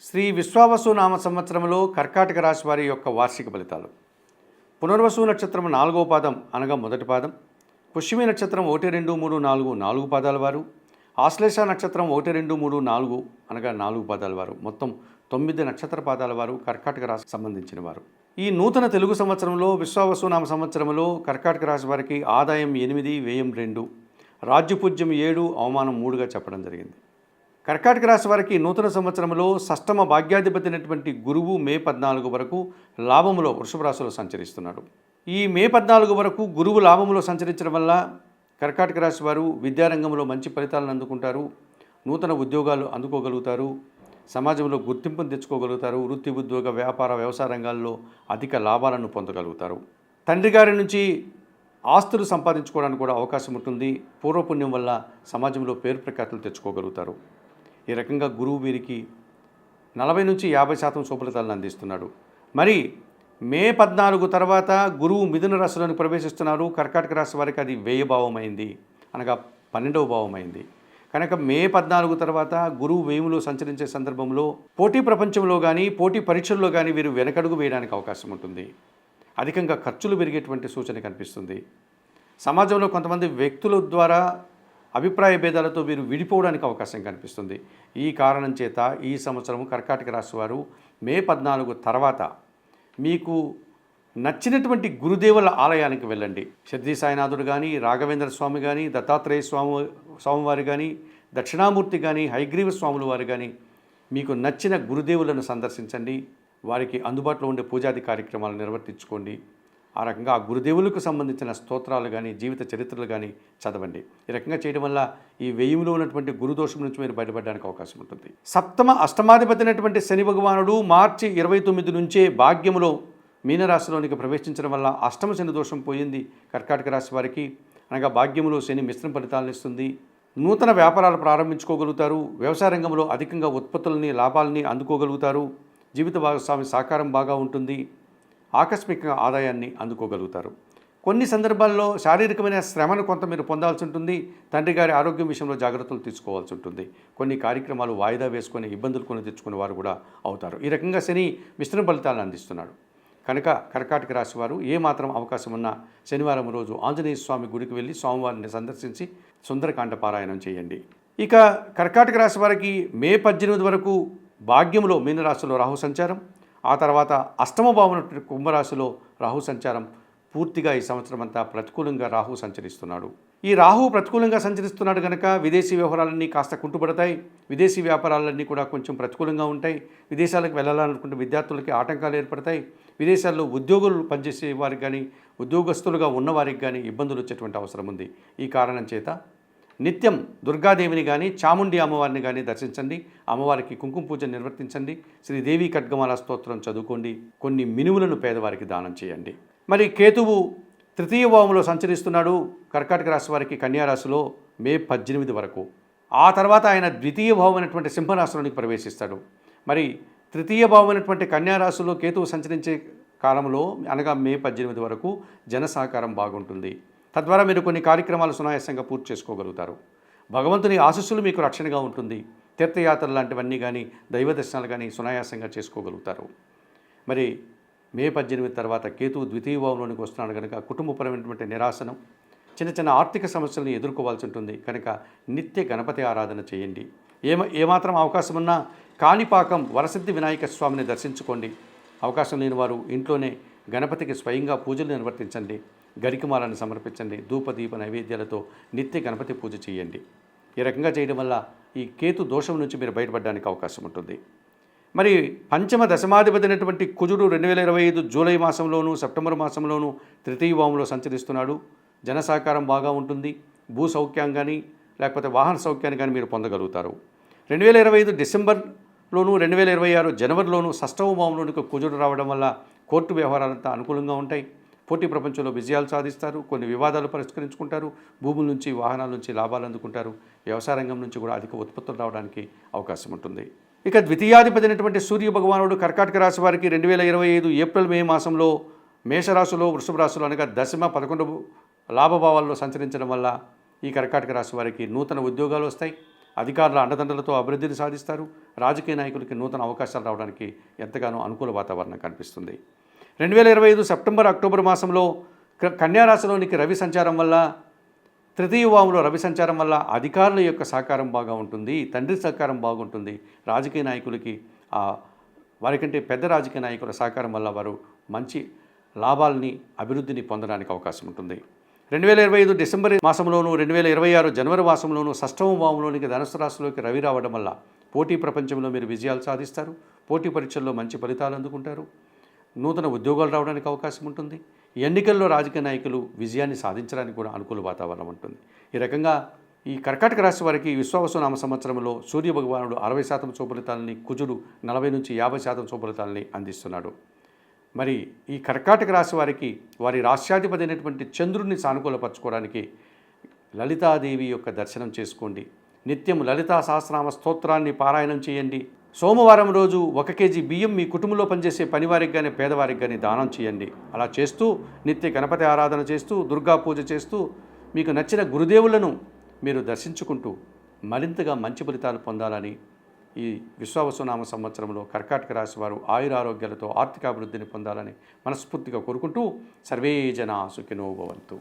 శ్రీ విశ్వావసు నామ సంవత్సరంలో కర్కాటక రాశి వారి యొక్క వార్షిక ఫలితాలు. పునర్వసు నక్షత్రం నాలుగో పాదం అనగా మొదటి పాదం. పుష్యమి నక్షత్రం ఒకటి రెండు మూడు నాలుగు నాలుగు పాదాల వారు. ఆశ్లేష నక్షత్రం ఒకటి రెండు మూడు నాలుగు అనగా నాలుగు పాదాల వారు. మొత్తం తొమ్మిది నక్షత్ర పాదాల వారు కర్కాటక రాశికి సంబంధించిన వారు. ఈ నూతన తెలుగు సంవత్సరంలో విశ్వావసు నామ సంవత్సరంలో కర్కాటక రాశి వారికి ఆదాయం ఎనిమిది వ్యయం రెండు. రాజ్యపూజ్యం ఏడు అవమానం మూడుగా చెప్పడం జరిగింది. కర్కాటక రాశి వారికి నూతన సంవత్సరంలో సష్టమ భాగ్యాధిపతి అయినటువంటి గురువు మే పద్నాలుగు వరకు లాభములో వృషభ రాశిలో సంచరిస్తున్నాడు ఈ మే పద్నాలుగు వరకు గురువు లాభములో సంచరించడం వల్ల కర్కాటక రాశి వారు విద్యారంగంలో మంచి ఫలితాలను అందుకుంటారు నూతన ఉద్యోగాలు అందుకోగలుగుతారు సమాజంలో గుర్తింపును తెచ్చుకోగలుగుతారు వృత్తి ఉద్యోగ వ్యాపార వ్యవసాయ రంగాల్లో అధిక లాభాలను పొందగలుగుతారు. తండ్రి గారి నుంచి ఆస్తులు సంపాదించుకోవడానికి కూడా అవకాశం ఉంటుంది. పూర్వపుణ్యం వల్ల సమాజంలో పేరు ప్రఖ్యాతులు తెచ్చుకోగలుగుతారు. ఈ రకంగా గురువు వీరికి నలభై నుంచి యాభై శాతం శుభఫలితాలను అందిస్తున్నాడు. మరి మే పద్నాలుగు తర్వాత గురువు మిథున రాశిలోని ప్రవేశిస్తున్నారు. కర్కాటక రాశి వారికి అది వ్యయ భావమైంది. అనగా పన్నెండవ భావమైంది. కనుక మే పద్నాలుగు తర్వాత గురువు వేములో సంచరించే సందర్భంలో పోటీ ప్రపంచంలో కానీ పోటీ పరీక్షల్లో కానీ వీరు వెనకడుగు వేయడానికి అవకాశం ఉంటుంది. అధికంగా ఖర్చులు పెరిగేటువంటి సూచన కనిపిస్తుంది. సమాజంలో కొంతమంది వ్యక్తుల ద్వారా అభిప్రాయ భేదాలతో వీరు విడిపోవడానికి అవకాశం కనిపిస్తుంది. ఈ కారణం చేత ఈ సంవత్సరం కర్కాటక రాశి వారు మే పద్నాలుగు తర్వాత మీకు నచ్చినటువంటి గురుదేవుల ఆలయానికి వెళ్ళండి. షద్ది సాయినాథుడు కానీ రాఘవేంద్ర స్వామి కానీ దత్తాత్రేయ స్వామి స్వామివారు కానీ దక్షిణామూర్తి కానీ హైగ్రీవ స్వాముల వారు కానీ మీకు నచ్చిన గురుదేవులను సందర్శించండి. వారికి అందుబాటులో ఉండే పూజాది కార్యక్రమాలు నిర్వర్తించుకోండి. ఆ రకంగా ఆ గురుదేవులకు సంబంధించిన స్తోత్రాలు కానీ జీవిత చరిత్రలు కానీ చదవండి. ఈ రకంగా చేయడం వల్ల ఈ వెయ్యిలో ఉన్నటువంటి గురుదోషం నుంచి మీరు బయటపడడానికి అవకాశం ఉంటుంది. సప్తమ అష్టమాధిపతి అయినటువంటి శని భగవానుడు మార్చి ఇరవై తొమ్మిది నుంచే భాగ్యములో మీనరాశిలోనికి ప్రవేశించడం వల్ల అష్టమ శని దోషం పోయింది కర్కాటక రాశి వారికి. అనగా భాగ్యములో శని మిశ్రమ ఫలితాలను ఇస్తుంది. నూతన వ్యాపారాలు ప్రారంభించుకోగలుగుతారు. వ్యవసాయ రంగంలో అధికంగా ఉత్పత్తులని లాభాలని అందుకోగలుగుతారు. జీవిత భాగస్వామి సహకారం బాగా ఉంటుంది. ఆకస్మిక ఆదాయాన్ని అందుకోగలుగుతారు. కొన్ని సందర్భాల్లో శారీరకమైన శ్రమను కొంత మీరు పొందాల్సి ఉంటుంది. తండ్రి గారి ఆరోగ్యం విషయంలో జాగ్రత్తలు తీసుకోవాల్సి ఉంటుంది. కొన్ని కార్యక్రమాలు వాయిదా వేసుకొని ఇబ్బందులు కొని తెచ్చుకునే వారు కూడా అవుతారు. ఈ రకంగా శని మిశ్రమ ఫలితాలను అందిస్తున్నాడు. కనుక కర్కాటక రాశి వారు ఏ మాత్రం అవకాశం ఉన్నా శనివారం రోజు ఆంజనేయ స్వామి గుడికి వెళ్ళి స్వామివారిని సందర్శించి సుందరకాండ పారాయణం చేయండి. ఇక కర్కాటక రాశి వారికి మే పద్దెనిమిది వరకు భాగ్యంలో మీనరాశిలో రాహు సంచారం ఆ తర్వాత అష్టమ భావన కుంభరాశిలో రాహు సంచారం పూర్తిగా ఈ సంవత్సరం అంతా ప్రతికూలంగా రాహు సంచరిస్తున్నాడు. ఈ రాహు ప్రతికూలంగా సంచరిస్తున్నాడు కనుక విదేశీ వ్యవహారాలన్నీ కాస్త కుంటుపడతాయి. విదేశీ వ్యాపారాలన్నీ కూడా కొంచెం ప్రతికూలంగా ఉంటాయి. విదేశాలకు వెళ్ళాలనుకుంటే విద్యార్థులకి ఆటంకాలు ఏర్పడతాయి. విదేశాల్లో ఉద్యోగులు పనిచేసే వారికి కానీ ఉద్యోగస్తులుగా ఉన్నవారికి కానీ ఇబ్బందులు వచ్చేటువంటి అవసరం ఉంది. ఈ కారణం చేత నిత్యం దుర్గాదేవిని కానీ చాముండి అమ్మవారిని కానీ దర్శించండి. అమ్మవారికి కుంకుమ పూజ నిర్వర్తించండి. శ్రీదేవి ఖడ్గమాల స్తోత్రం చదువుకోండి. కొన్ని మినుములను పేదవారికి దానం చేయండి. మరి కేతువు తృతీయ భావంలో సంచరిస్తున్నాడు. కర్కాటక రాశి వారికి కన్యారాశిలో మే పద్దెనిమిది వరకు. ఆ తర్వాత ఆయన ద్వితీయ భావం అయినటువంటి సింహరాశిలోనికి ప్రవేశిస్తాడు. మరి తృతీయ భావం అయినటువంటి కన్యారాశిలో కేతువు సంచరించే కాలంలో అనగా మే పద్దెనిమిది వరకు జన సహకారం బాగుంటుంది. తద్వారా మీరు కొన్ని కార్యక్రమాలు సునాయాసంగా పూర్తి చేసుకోగలుగుతారు. భగవంతుని ఆశస్సులు మీకు రక్షణగా ఉంటుంది. తీర్థయాత్రలు లాంటివన్నీ కానీ దైవ దర్శనాలు కానీ సునాయాసంగా చేసుకోగలుగుతారు. మరి మే పద్దెనిమిది తర్వాత కేతువు ద్వితీయ భావంలోనికి వస్తున్నాడు కనుక కుటుంబపరమైనటువంటి నిరాశనం చిన్న చిన్న ఆర్థిక సమస్యలను ఎదుర్కోవాల్సి ఉంటుంది. కనుక నిత్య గణపతి ఆరాధన చేయండి. ఏమ ఏమాత్రం అవకాశం ఉన్నా కాణిపాకం వరసిద్ధి వినాయక స్వామిని దర్శించుకోండి. అవకాశం లేని వారు ఇంట్లోనే గణపతికి స్వయంగా పూజలు నిర్వర్తించండి. గరికమాలను సమర్పించండి. ధూపదీప నైవేద్యాలతో నిత్య గణపతి పూజ చేయండి. ఈ రకంగా చేయడం వల్ల ఈ కేతు దోషం నుంచి మీరు బయటపడడానికి అవకాశం ఉంటుంది. మరి పంచమ దశమాధిపతి అయినటువంటి కుజుడు రెండు వేల ఇరవై ఐదు జూలై మాసంలోను సెప్టెంబర్ మాసంలోను తృతీయ భావంలో సంచరిస్తున్నాడు. జనసాకారం బాగా ఉంటుంది. భూ సౌఖ్యం కానీ లేకపోతే వాహన సౌఖ్యాన్ని కానీ మీరు పొందగలుగుతారు. రెండు వేల ఇరవై ఐదు డిసెంబర్లోను రెండు వేల ఇరవై ఆరు జనవరిలోను షష్టవ భావంలోనికి కుజుడు రావడం వల్ల కోర్టు వ్యవహారాలంతా అనుకూలంగా ఉంటాయి. పోటీ ప్రపంచంలో విజయాలు సాధిస్తారు కొన్ని వివాదాలు పరిష్కరించుకుంటారు భూముల నుంచి వాహనాల నుంచి లాభాలు అందుకుంటారు వ్యవసాయ రంగం నుంచి కూడా అధిక ఉత్పత్తులు రావడానికి అవకాశం ఉంటుంది. ఇక ద్వితీయాధిపతి అయినటువంటి సూర్య భగవానుడు కర్కాటక రాశి వారికి రెండు వేల ఇరవై ఐదు ఏప్రిల్ మే మాసంలో మేషరాశిలో వృషభ రాశిలో అనగా దశమ పదకొండు లాభభావాల్లో సంచరించడం వల్ల ఈ కర్కాటక రాశి వారికి నూతన ఉద్యోగాలు వస్తాయి. అధికారుల అండదండలతో అభివృద్ధిని సాధిస్తారు. రాజకీయ నాయకులకి నూతన అవకాశాలు రావడానికి ఎంతగానో అనుకూల వాతావరణం కనిపిస్తుంది. రెండు వేల ఇరవై ఐదు సెప్టెంబర్ అక్టోబర్ మాసంలో కన్యారాశిలోనికి రవి సంచారం వల్ల తృతీయ వాములో రవి సంచారం వల్ల అధికారుల యొక్క సహకారం బాగా ఉంటుంది తండ్రి సహకారం బాగుంటుంది. రాజకీయ నాయకులకి వారికంటే పెద్ద రాజకీయ నాయకుల సహకారం వల్ల వారు మంచి లాభాలని అభివృద్ధిని పొందడానికి అవకాశం ఉంటుంది. రెండు వేల ఇరవై ఐదు డిసెంబర్ మాసంలోను రెండు వేల ఇరవై ఆరు జనవరి మాసంలోను షష్టమ భావంలోనికి ధనుసు రాశిలోకి రవి రావడం వల్ల పోటీ ప్రపంచంలో మీరు విజయాలు సాధిస్తారు. పోటీ పరీక్షల్లో మంచి ఫలితాలు అందుకుంటారు. నూతన ఉద్యోగాలు రావడానికి అవకాశం ఉంటుంది. ఎన్నికల్లో రాజకీయ నాయకులు విజయాన్ని సాధించడానికి కూడా అనుకూల వాతావరణం ఉంటుంది. ఈ రకంగా ఈ కర్కాటక రాశి వారికి విశ్వావసు నామ సంవత్సరంలో సూర్య భగవానుడు అరవై శాతం శుభలితాలని కుజుడు నలభై నుంచి యాభై శాతం శుభలితాలని అందిస్తున్నాడు. మరి ఈ కర్కాటక రాశి వారికి వారి రాష్ట్రాధిపతి అయినటువంటి చంద్రుడిని సానుకూలపరచుకోవడానికి లలితాదేవి యొక్క దర్శనం చేసుకోండి. నిత్యం లలితా సహస్రనామ స్తోత్రాన్ని పారాయణం చేయండి. సోమవారం రోజు ఒక కేజీ బియ్యం మీ కుటుంబంలో పనిచేసే పనివారికి కానీ పేదవారికి కానీ దానం చేయండి. అలా చేస్తూ నిత్య గణపతి ఆరాధన చేస్తూ దుర్గా పూజ చేస్తూ మీకు నచ్చిన గురుదేవులను మీరు దర్శించుకుంటూ మరింతగా మంచి ఫలితాలు పొందాలని ఈ విశ్వావసునామ సంవత్సరంలో కర్కాటక రాశి వారు ఆయురారోగ్యాలతో ఆర్థికాభివృద్ధిని పొందాలని మనస్ఫూర్తిగా కోరుకుంటూ సర్వే జన సుఖినోభవంతు